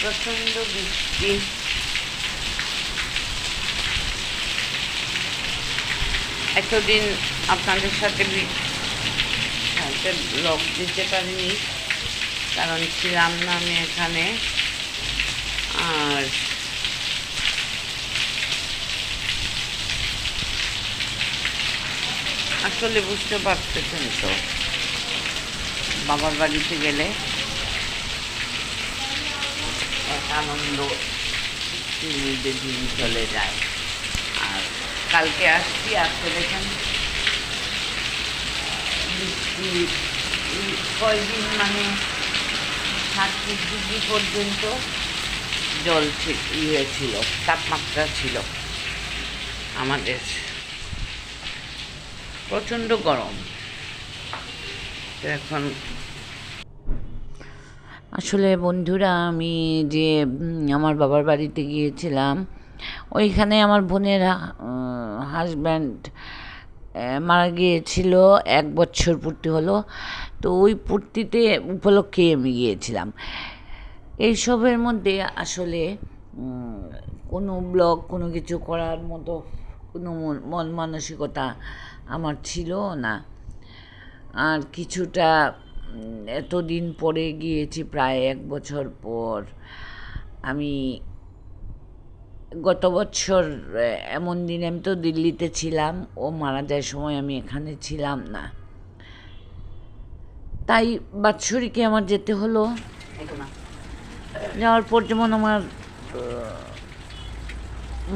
প্রচণ্ড বৃষ্টি। এতদিন আপনাদের সাথে সাথে ব্লগ দিতে পারিনি, কারণ ছিলাম না আমি এখানে। আর আসলে বুঝতে পারতেছেন তো, বাবার বাড়িতে গেলে। আনন্দ মিনিটে দিন চলে যায়। আর কালকে আসছি আসতে দেখেন কয়দিন মানে সাতত্রিশ ডিগ্রি পর্যন্ত জল ইয়ে ছিল, তাপমাত্রা ছিল। আমাদের প্রচণ্ড গরম। এখন আসলে বন্ধুরা, আমি যে আমার বাবার বাড়িতে গিয়েছিলাম, ওইখানে আমার বোনের হাজব্যান্ড মারা গিয়েছিল, এক বছর পূর্তি হলো। তো ওই পূর্তিতে উপলক্ষে আমি গিয়েছিলাম। এইসবের মধ্যে আসলে কোনো ব্লগ, কোনো কিছু করার মতো কোনো মন- মন মানসিকতা আমার ছিল না। আর কিছুটা এতদিন পরে গিয়েছি প্রায় এক বছর পর। আমি গত বছর এমন দিন আমি তো দিল্লিতে ছিলাম ও মারা যায় সময় আমি এখানে ছিলাম না। তাই বাৎসরিকে আমার যেতে হলো। যাওয়ার পর যেমন আমার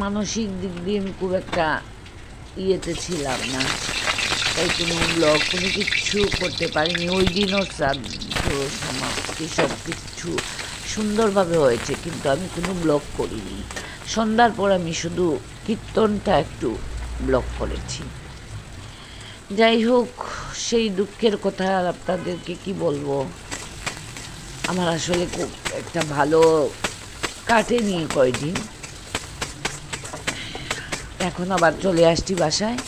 মানসিক দিক দিয়ে আমি খুব একটা ইয়েতে ছিলাম না। তাই কোনো ব্লগ কোনো কিচ্ছু করতে পারিনি। ওই দিনও শ্রাদ্ধ, সমাপ্তি, সব কিছু সুন্দরভাবে হয়েছে, কিন্তু আমি কোনো ব্লগ করিনি। সন্ধ্যার পর আমি শুধু কীর্তনটা একটু ব্লগ করেছি। যাই হোক, সেই দুঃখের কথা আর আপনাদেরকে কি বলব? আমার আসলে খুব একটা ভালো কাটেনি কয়দিন। এখন আবার চলে আসছি বাসায়।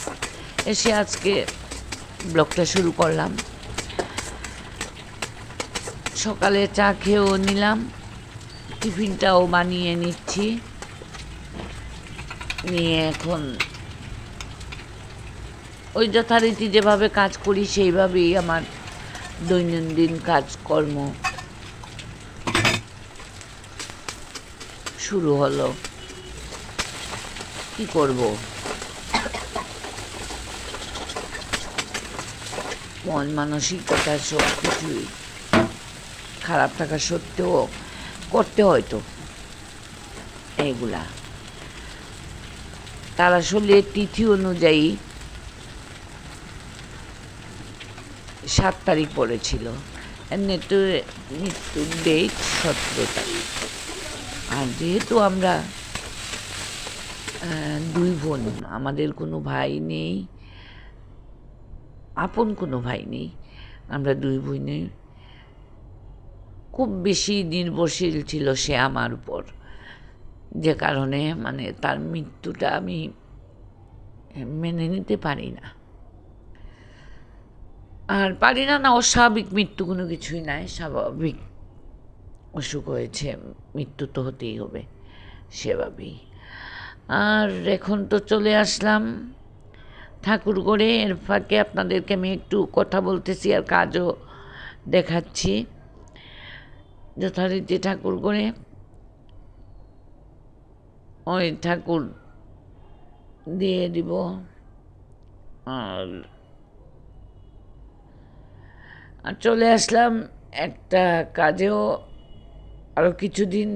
এসে আজকে ব্লগটা শুরু করলাম। সকালে চা খেয়েও নিলাম, টিফিনটাও বানিয়ে নিচ্ছি। নিয়ে এখন ওই যথারীতি যেভাবে কাজ করি, সেইভাবেই আমার দৈনন্দিন কাজকর্ম শুরু হলো। কি করব? মন মানসিকতা সব কিছুই খারাপ থাকা সত্ত্বেও করতে হয়তো এইগুলা। তার আসলে তিথি অনুযায়ী সাত তারিখ পড়েছিল। মৃত্যু মৃত্যুর ডেট সতেরো তারিখ। আর যেহেতু আমরা দুই বোন, আমাদের কোনো ভাই নেই আপন কোনো ভাই নেই। আমরা দুই বোনে খুব বেশি নির্ভরশীল ছিল সে আমার উপর। যে কারণে মানে তার মৃত্যুটা আমি মেনে নিতে পারি না। আর পারি না না, অস্বাভাবিক মৃত্যু কোনো কিছুই নাই, স্বাভাবিক অসুখ হয়েছে, মৃত্যু তো হতেই হবে সেভাবেই। আর এখন তো চলে আসলাম ঠাকুরগড়ে এর ফাঁকে আপনাদেরকে আমি একটু কথা বলতেছি আর কাজও দেখাচ্ছি। যথারীতি ঠাকুরগড়ে ওই ঠাকুর দিয়ে দিব আর আর চলে আসলাম একটা কাজেও আরও কিছুদিন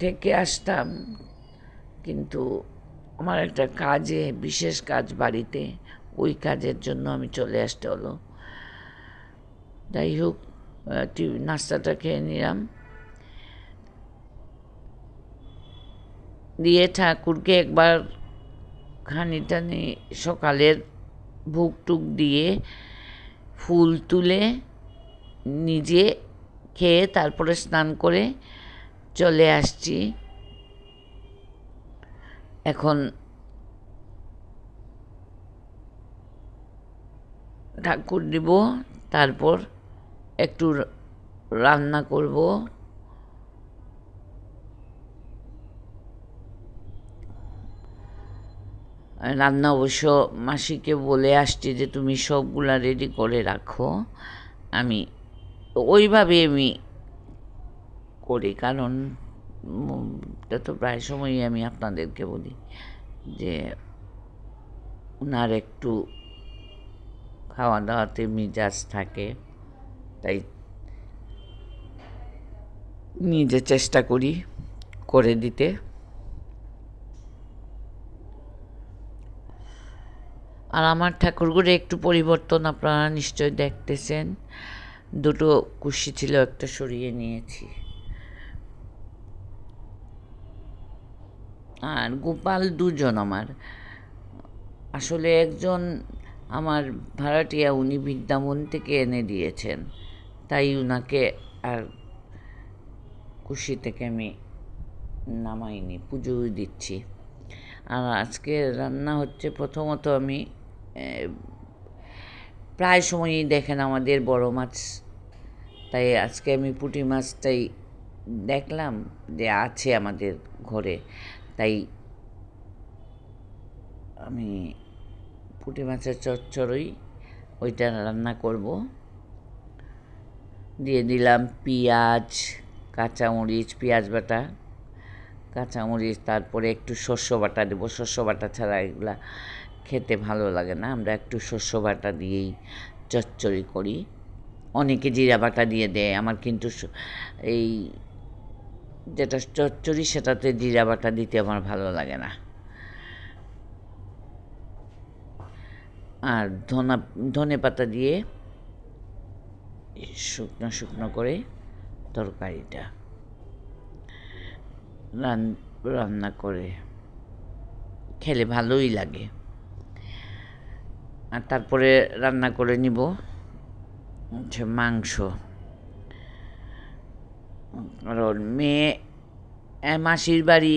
থেকে আসতাম, কিন্তু আমার একটা কাজে, বিশেষ কাজ বাড়িতে, ওই কাজের জন্য আমি চলে আসতে হলো। যাই হোক নাস্তাটা খেয়ে নিলাম। দিয়ে ঠাকুরকে একবার খানিটানি সকালের ভুগ টুক দিয়ে ফুল তুলে নিজে খেয়ে তারপরে স্নান করে চলে আসছি। এখন ঠাকুর দিব তারপর একটু রান্না করব। রান্না অবশ্য মাসিকে বলে আসছি যে তুমি সবগুলা রেডি করে রাখো। আমি ওইভাবে আমি করি, কারণ তো প্রায় সময়ই আমি আপনাদেরকে বলি যে ওনার একটু খাওয়া দাওয়াতে মিজাজ থাকে, তাই নিজে চেষ্টা করি করে দিতে। আর আমার ঠাকুরগুলো একটু পরিবর্তন আপনারা নিশ্চয় দেখতেছেন। দুটো কুশি ছিল, একটা সরিয়ে নিয়েছি। আর গোপাল দুজন আমার। আসলে একজন আমার ভাড়াটিয়া, উনি বিদ্যামন থেকে এনে দিয়েছেন। তাই উনাকে আর খুশি থেকে আমি নামাইনি পুজো দিচ্ছি। আর আজকে রান্না হচ্ছে প্রথমত আমি প্রায় সময়ই দেখেন আমাদের বড় মাছ। তাই আজকে আমি পুঁটি মাছটাই দেখলাম যে আছে আমাদের ঘরে। তাই আমি পুঁটি মাছের চচ্চড়ই ওইটা রান্না করব। দিয়ে দিলাম পেঁয়াজ, কাঁচামরিচ, পেঁয়াজ বাটা, কাঁচামরিচ, তারপরে একটু শস্য বাটা দেবো। শস্য বাটা ছাড়া এগুলা খেতে ভালো লাগে না। আমরা একটু শস্য বাটা দিয়েই চচ্চড়ি করি। অনেকে জিরা বাটা দিয়ে দেয়, আমার কিন্তু এই যেটা চচ্চড়ি, সেটাতে জিরা বাটা দিতে আমার ভালো লাগে না। আর ধনা, ধনে পাতা দিয়ে শুকনো শুকনো করে তরকারিটা রান, রান্না করে খেলে ভালোই লাগে। আর তারপরে রান্না করে নিব হচ্ছে মাংস। কারণ মেয়ে মাসির বাড়ি,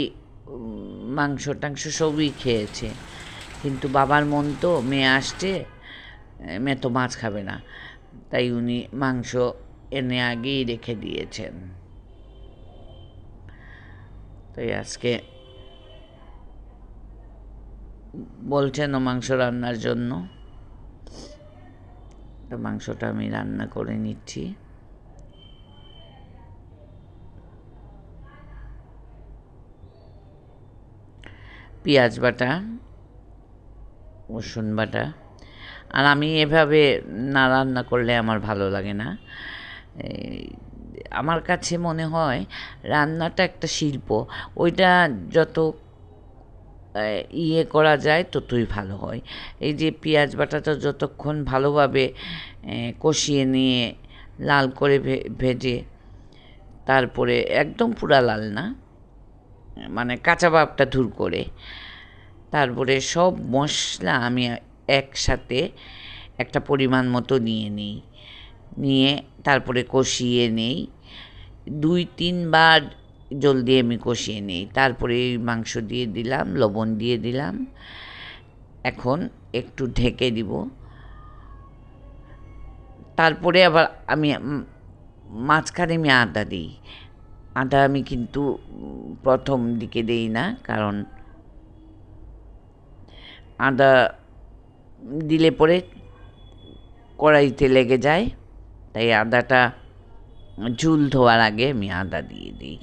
মাংস টাংস সবই খেয়েছে। কিন্তু বাবার মন তো, মেয়ে আসছে, মেয়ে তো মাছ খাবে না। তাই উনি মাংস এনে আগেই রেখে দিয়েছেন। তাই আজকে বলছেন ও মাংস রান্নার জন্য। তো মাংসটা আমি রান্না করে নিচ্ছি। পেঁয়াজ বাটা, রসুন বাটা। আর আমি এভাবে না রান্না করলে আমার ভালো লাগে না। আমার কাছে মনে হয় রান্নাটা একটা শিল্প। ওইটা যত ইয়ে করা যায় ততই ভালো হয়। এই যে পেঁয়াজ বাটাটা যতক্ষণ ভালোভাবে কষিয়ে নিয়ে লাল করে ভেজে, তারপরে একদম পুরা লাল না। মানে কাঁচা ভাবটা দূর করে। তারপরে সব মশলা আমি একসাথে একটা পরিমাণ মতো নিয়ে নিই। নিয়ে তারপরে কষিয়ে নেই। দুই, তিনবার জল দিয়ে আমি কষিয়ে নিই। তারপরে মাংস দিয়ে দিলাম, লবণ দিয়ে দিলাম। এখন একটু ঢেকে দিব। তারপরে আবার আমি মাঝখানে আমি আদা দিই। আদা আমি কিন্তু প্রথম দিকে দেই না, কারণ আদা দিলে পরে কড়াইতে লেগে যায়, তাই আদাটা ঝুল ধোয়ার আগে আমি আদা দিয়ে দিই।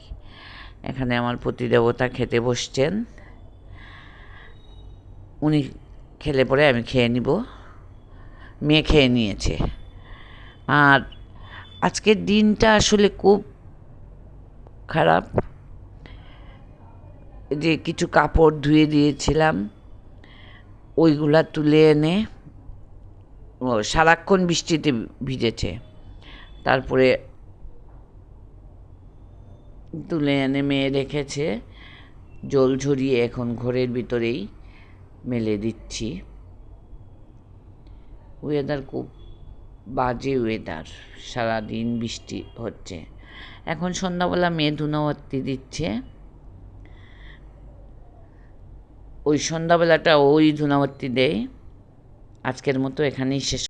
এখানে আমার প্রতিদেবতা খেতে বসছেন। উনি খেলে পরে আমি খেয়ে নিব। মেয়ে খেয়ে নিয়েছে। আর আজকের দিনটা আসলে খুব খারাপ। যে কিছু কাপড় ধুয়ে দিয়েছিলাম, ওইগুলা তুলে এনে সারাক্ষণ বৃষ্টিতে ভিজেছে। তারপরে তুলে এনে মেয়ে রেখেছে, জল ঝরিয়ে এখন ঘরের ভিতরেই মেলে দিচ্ছি। ওয়েদার খুব বাজে ওয়েদার সারাদিন বৃষ্টি হচ্ছে। এখন সন্ধ্যাবেলা মেয়ে ধুনাবত্তি দিচ্ছে। ওই সন্ধ্যাবেলাটা ওই ধুনাবত্তি দেয়। আজকের মতো এখানেই শেষ